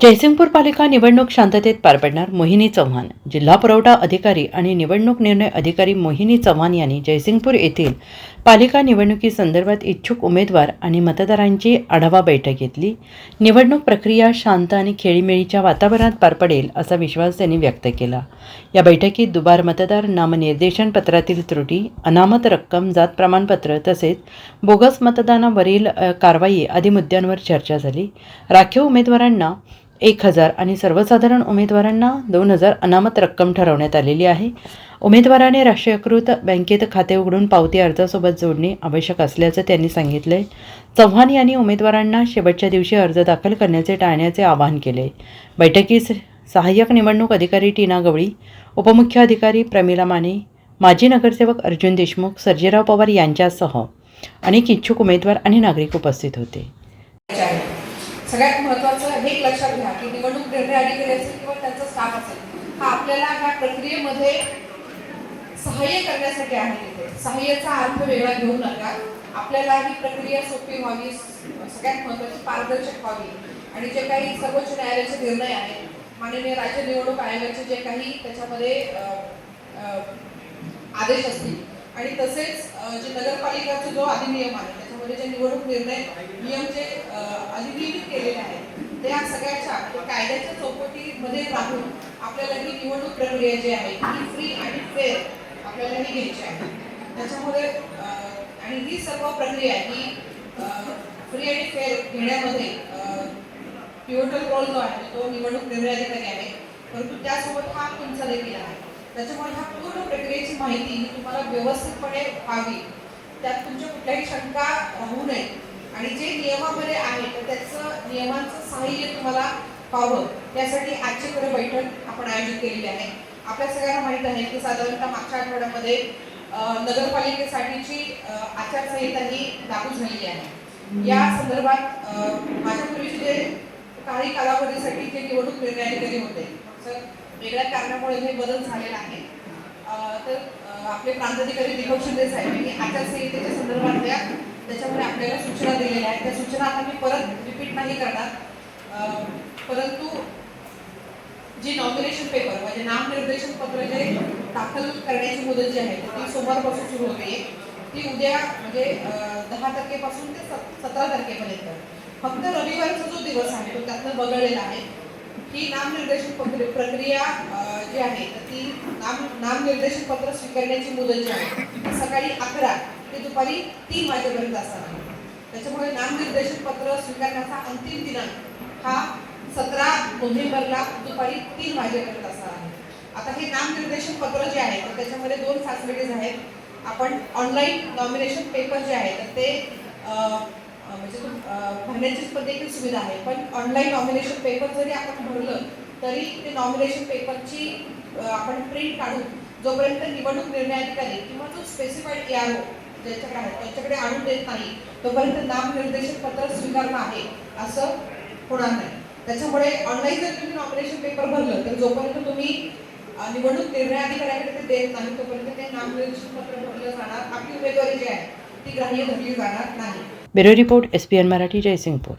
जयसिंगपूर पालिका निवडणूक शांततेत पार पडणार मोहिनी चव्हाण. जिल्हा पुरवठा अधिकारी आणि निवडणूक निर्णय अधिकारी मोहिनी चव्हाण यांनी जयसिंगपूर येथील पालिका निवडणुकीसंदर्भात इच्छुक उमेदवार आणि मतदारांची आढावा बैठक घेतली. निवडणूक प्रक्रिया शांत आणि खेळीमेळीच्या वातावरणात पार पडेल असा विश्वास त्यांनी व्यक्त केला. या बैठकीत दुबार मतदार नामनिर्देशन पत्रातील त्रुटी अनामत रक्कम जात प्रमाणपत्र तसेच बोगस मतदानावरील कारवाई आदी मुद्द्यांवर चर्चा झाली. राखीव उमेदवारांना एक हजार आणि सर्वसाधारण उमेदवारांना दोन हजार अनामत रक्कम ठरवण्यात आलेली आहे. उमेदवाराने राष्ट्रीयकृत बँकेत खाते उघडून पावती अर्जासोबत जोडणे आवश्यक असल्याचं त्यांनी सांगितलं आहे चव्हाण यांनी उमेदवारांना शेवटच्या दिवशी अर्ज दाखल करण्याचे टाळण्याचे आवाहन केले. बैठकीस सहाय्यक निवडणूक अधिकारी टीना गवळी उपमुख्य अधिकारी प्रमिला माने माजी नगरसेवक अर्जुन देशमुख सर्जेराव पवार यांच्यासह अनेक इच्छुक उमेदवार आणि नागरिक उपस्थित होते. सगळ्यात महत्त्वाचं एक लक्षात घ्या की निवडणूक निर्णय अधिकारी असेल किंवा त्यांचा स्टाफ असेल हा आपल्याला ह्या प्रक्रियेमध्ये सहाय्य करण्यासाठी आहे तिथे. सहाय्याचा अर्थ वेगळा घेऊ नका. आपल्याला ही प्रक्रिया सोपी व्हावी सगळ्यात महत्वाची पारदर्शक व्हावी. आणि जे काही सर्वोच्च न्यायालयाचे निर्णय आहेत माननीय राज्य निवडणूक आयोगाचे जे काही त्याच्यामध्ये आदेश असतील. आणि तसेच जे नगरपालिकाचा जो अधिनियम आहे त्याच्यामध्ये जे निवडणूक निर्णय नियम जे अधिनियमित केलेले आहेत त्या सगळ्याच्या कायद्याच्या चौकटीमध्ये राहून आपल्याला ही निवडणूक प्रक्रिया जी आहे ही फ्री आणि फेअर आपल्याला ही घ्यायची आहे. त्याच्यामुळे आणि ही सर्व प्रक्रिया ही फ्री आणि फेअर घेण्यामध्ये पिवटल रोल जो आहे तो निवडणूक निर्णय अधिकारी आहे. परंतु त्यासोबत हा तुमचा देखील आहे. त्याच्यामुळे ह्या पूर्ण प्रक्रियेची माहिती ही तुम्हाला व्यवस्थितपणे व्हावी. त्यात तुमच्या कुठल्याही शंका राहू नये. आणि जे नियमामध्ये आहे तर त्याचं नियमांचं सहाय्य तुम्हाला पाहावं त्यासाठी आजची खरं बैठक आपण आयोजित केलेली आहे. आपल्या सगळ्यांना माहीत आहे की साधारणतः मागच्या आठवड्यामध्ये नगरपालिकेसाठीची आचारसंहिता ही लागू झालेली आहे. या संदर्भात अं, माझ्यापूर्वीचे जे काही कालावधीसाठी जे निवडणूक निर्णय अधिकारी होते वेगळ्या कारणामुळे हे बदल झालेला आहे. तर आपले प्रांताधिकारी दीपक शिंदे साहेब यांनी आचारसंहितेच्या संदर्भातल्या त्याच्यामुळे आपल्याला सूचना दिलेल्या आहेत. त्या सूचना आता मी परत रिपीट नाही करणार. परंतु जी नॉमिनेशन पेपर म्हणजे नामनिर्देशन पत्र जे दाखल करण्याची मुदत जी आहे ती सोमवारपासून सुरू होते. ती उद्या म्हणजे दहा तारखेपासून ते सत- सतरा तारखेपर्यंत. फक्त रविवारचा जो दिवस आहे तो त्यातनं वगळलेला आहे. ही नामनिर्देशन पत्र प्रक्रिया जी आहे तर ती नाम नामनिर्देशन पत्र स्वीकारण्याची मुदत जी आहे सकाळी अकरा ते दुपारी तीन वाजेपर्यंत असणार त्याच्यामुळे नामनिर्देशन पत्र स्वीकारण्याचा अंतिम दिनांक हा सतरा नोव्हेंबरला दुपारी तीन वाजेपर्यंत असणार आहे. आता हे नामनिर्देशन पत्र जे आहे तर त्याच्यामध्ये दोन फॅसिलिटीज आहेत. आपण ऑनलाईन नॉमिनेशन पेपर जे आहे तर ते म्हणजे भरण्याची पण देखील सुविधा आहे. पण ऑनलाईन नॉमिनेशन पेपर जरी आपण भरलं तरी ते नॉमिनेशन पेपरची आपण प्रिंट काढून जोपर्यंत निवडणूक निर्णय अधिकारी किंवा जो स्पेसिफाईड ए ज्याच्याकडे आहे त्यांच्याकडे आणून देत नाही. तोपर्यंत नामनिर्देशन पत्र स्वीकारणं आहे असं होणार नाही. त्याच्यामुळे ऑनलाईन जर तुम्ही नॉमिनेशन पेपर भरलं तर जोपर्यंत तुम्ही निवडणूक निर्णय अधिकाऱ्याकडे ते देत नाही तोपर्यंत ते नामनिर्देशन पत्र भरलं जाणार. आपली उमेदवारी जी आहे ती ग्राह्य धरली जाणार नाही. Bureau report S P N Marathi Jaysingpur.